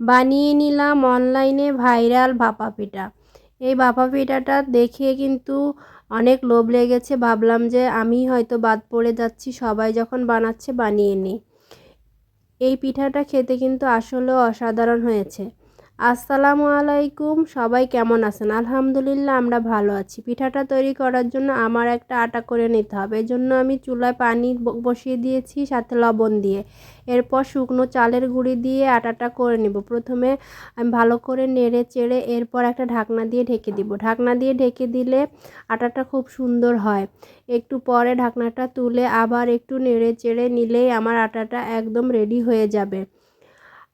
বানিয়ে নিলাম অনলাইনে ভাইরাল ভাপা পিঠা। এই ভাপা পিঠাটা দেখে কিন্তু অনেক লোভ লেগেছে। ভাবলাম যে আমি হয়তো বাদ পড়ে যাচ্ছি, সবাই যখন বানাচ্ছে বানিয়ে নিই। এই পিঠাটা খেতে কিন্তু আসলে অসাধারণ হয়েছে। আসসালামু আলাইকুম। সবাই কেমন আছেন? আলহামদুলিল্লাহ, আমরা ভালো আছি। পিঠাটা তৈরি করার জন্য আমার একটা আটা করে নিতে হবে। জন্য আমি চুলায় পানি বসিয়ে দিয়েছি সাথে লবণ দিয়ে। এরপর শুকনো চালের গুঁড়ি দিয়ে আটাটা করে নিব। প্রথমে আমি ভালো করে নেড়ে চেড়ে এরপর একটা ঢাকনা দিয়ে ঢেকে দিব। ঢাকনা দিয়ে ঢেকে দিলে আটাটা খুব সুন্দর হয়। একটু পরে ঢাকনাটা তুলে আবার একটু নেড়ে চেড়ে নিলেই আমার আটাটা একদম রেডি হয়ে যাবে।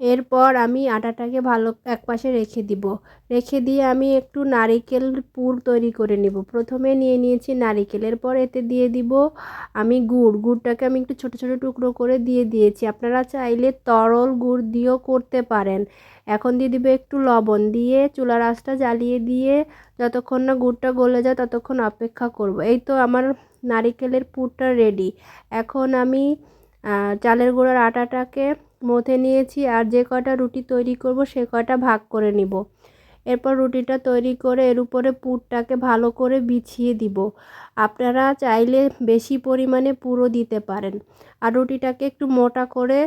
এরপর আমি আটাটাকে ভালো এক পাশে রেখে দিব। রেখে দিয়ে আমি একটু নারিকেল পুর তৈরি করে নিব। প্রথমে নিয়ে নিয়েছি নারিকেল। এরপর এতে দিয়ে দিব আমি গুড়। গুড়টাকে আমি একটু ছোট ছোট টুকরো করে দিয়ে দিয়েছি। আপনারা চাইলে তরল গুড় দিয়েও করতে পারেন। এখন দিয়ে দিবে একটু লবণ দিয়ে চুলার আঁচটা জ্বালিয়ে দিয়ে যতক্ষণ না গুড়টা গলে যায় ততক্ষণ অপেক্ষা করব। এই তো আমার নারিকেলের পুরটা রেডি এখন আমি চালের গুঁড়োর আটাটাকে মথে নিয়েছি আর যে কটা রুটি তৈরি করব সে কটা ভাগ করে নিব। এরপর রুটিটা তৈরি করে এর উপরে পুরটাকে ভালো করে বিছিয়ে দিব। আপনারা চাইলে বেশি পরিমাণে পুরো দিতে পারেন। আর রুটিটাকে একটু মোটা করে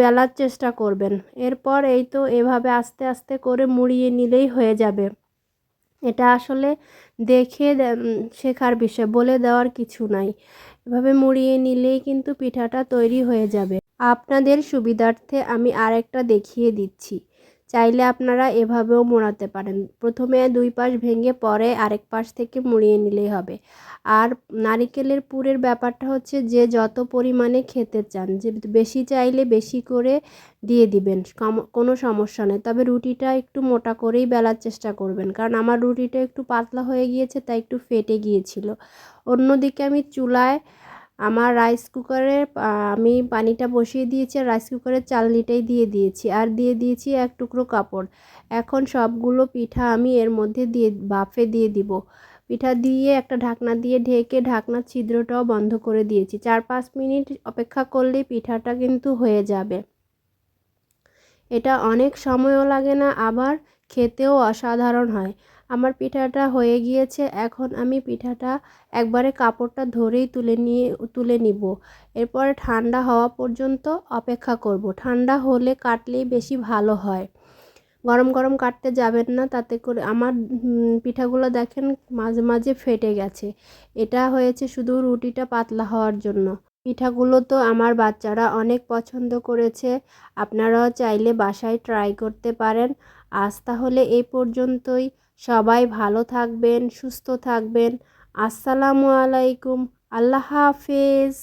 বেলার চেষ্টা করবেন। এরপর এই তো এভাবে আস্তে আস্তে করে মুড়িয়ে নিলেই হয়ে যাবে। এটা আসলে দেখে শেখার বিষয়, বলে দেওয়ার কিছু নাই। এভাবে মুড়িয়ে নিলেই কিন্তু পিঠাটা তৈরি হয়ে যাবে। আপনাদের সুবিধার্থে আমি আরেকটা দেখিয়ে দিচ্ছি। চাইলে আপনারা এভাবেও মোড়াতে পারেন। প্রথমে দুই পাশ ভেঙে পরে আরেক পাশ থেকে মুড়িয়ে নিলেই হবে। আর নারিকেলের পুরের ব্যাপারটা হচ্ছে যে, যত পরিমাণে খেতে চান, যে বেশি চাইলে বেশি করে দিয়ে দিবেন কোনো সমস্যা নেই। তবে রুটিটা একটু মোটা করেই বেলার চেষ্টা করবেন। কারণ আমার রুটিটা একটু পাতলা হয়ে গিয়েছে, তাই একটু ফেটে গিয়েছিল। অন্যদিকে আমি চুলায় আমার রাইস কুকারে আমি পানিটা বসিয়ে দিয়েছি আর রাইস কুকারের চালনিটাই দিয়ে দিয়েছি। আর দিয়ে দিয়েছি এক টুকরো কাপড়। এখন সবগুলো পিঠা আমি এর মধ্যে দিয়ে, বাফে দিয়ে দিব। পিঠা দিয়ে একটা ঢাকনা দিয়ে ঢেকে ঢাকনার ছিদ্রটাও বন্ধ করে দিয়েছি। চার পাঁচ মিনিট অপেক্ষা করলেই পিঠাটা কিন্তু হয়ে যাবে। এটা অনেক সময়ও লাগে না, আবার খেতেও অসাধারণ হয়। আমার পিঠাটা হয়ে গিয়েছে, এখন আমি পিঠাটা একবারে কাপড়টা ধরেই তুলে নিয়ে, তুলে নিব। এরপরে ঠান্ডা হওয়া পর্যন্ত অপেক্ষা করব। ঠান্ডা হলে কাটলেই বেশি ভালো হয়। গরম গরম কাটতে যাবেন না, তাতে করে আমার পিঠাগুলো দেখেন মাঝে মাঝে ফেটে গেছে। এটা হয়েছে শুধু রুটিটা পাতলা হওয়ার জন্য। পিঠাগুলো তো আমার বাচ্চারা অনেক পছন্দ করেছে। আপনারাও চাইলে বাসায় ট্রাই করতে পারেন। আজ তাহলে এই পর্যন্তই। সবাই ভালো থাকবেন, সুস্থ থাকবেন। আসসালামু আলাইকুম। আল্লাহ হাফেজ।